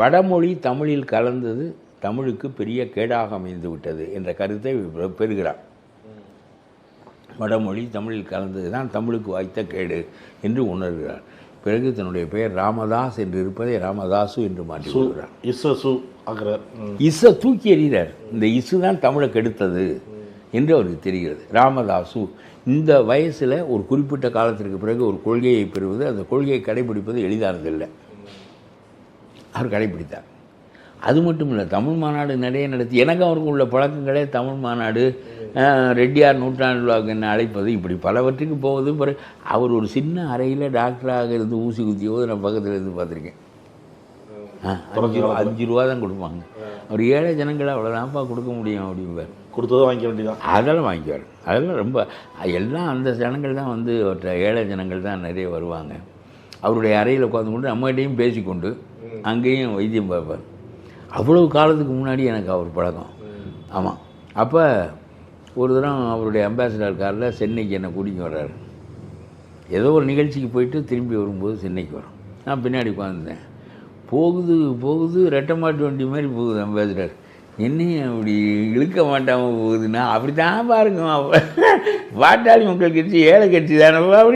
வடமொழி தமிழில் கலந்தது தமிழுக்கு பெரிய கேடாக அமைந்து விட்டது என்ற கருத்தை பெறுகிறார். வடமொழி தமிழில் கலந்தது தான் தமிழுக்கு வாய்த்த கேடு என்று உணர்கிறார். பிறகு தன்னுடைய பெயர் ராமதாஸ் என்று இருப்பதை ராமதாசு என்று மாற்றி சு விடுகிறார். இச சு ஆகிறார். இசை தூக்கி எறிகிறார். இந்த இசு தான் தமிழை கெடுத்தது என்று அவருக்கு தெரிகிறது. ராமதாசு இந்த வயசில் ஒரு குறிப்பிட்ட காலத்திற்கு பிறகு ஒரு கொள்கையை பெறுவது அந்த கொள்கையை கடைபிடிப்பது எளிதானதில்லை அவர் கடைபிடித்தார் அது மட்டும் இல்லை தமிழ் மாநாடு நிறைய நடத்தி எனக்கு அவருக்கு உள்ள பழக்கங்களே தமிழ் மாநாடு ரெட்டியார் நூற்றாண்டு விழாவுக்கு என்ன அழைப்பது இப்படி பலவற்றுக்கு போவது பிறகு அவர் ஒரு சின்ன அறையில் டாக்டராக இருந்து ஊசி குத்தியோது நான் பக்கத்தில் இருந்து பார்த்துருக்கேன். அஞ்சு ரூபா அஞ்சு ரூபா தான் கொடுப்பாங்க. அவர் ஏழை ஜனங்களை அவ்வளோதான்ப்பா கொடுக்க முடியும் அப்படிம்பார். கொடுத்ததை வாங்கிக்க வேண்டியதான் அதெல்லாம் வாங்கிக்குவார். அதெல்லாம் ரொம்ப எல்லாம் அந்த ஜனங்கள் தான் வந்து அவர்கிட்ட ஏழை ஜனங்கள் தான் நிறைய வருவாங்க. அவருடைய அறையில் உட்காந்து கொண்டு நம்மகிட்டையும் பேசிக்கொண்டு அங்கேயும் வைத்தியம் பார்ப்பார். அவ்வளவு காலத்துக்கு முன்னாடி எனக்கு அவர் பழக்கம். ஆமாம் அப்போ ஒரு தரம் அவருடைய அம்பாசிடர் காரில் சென்னைக்கு என்னை கூட்டிங்க வர்றாரு. ஏதோ ஒரு நிகழ்ச்சிக்கு போயிட்டு திரும்பி வரும்போது சென்னைக்கு வரோம் நான் பின்னாடி உட்காந்துருந்தேன் போகுது போகுது ரெட்டை மாட்டு வண்டி மாதிரி போகுது அம்பாசிடர் என்னையும் அப்படி இழுக்க மாட்டாமல் போகுதுன்னா அப்படி தான் பாருங்க. பாட்டாளி மக்கள் கட்சி ஏழை கட்சி தானே அப்படி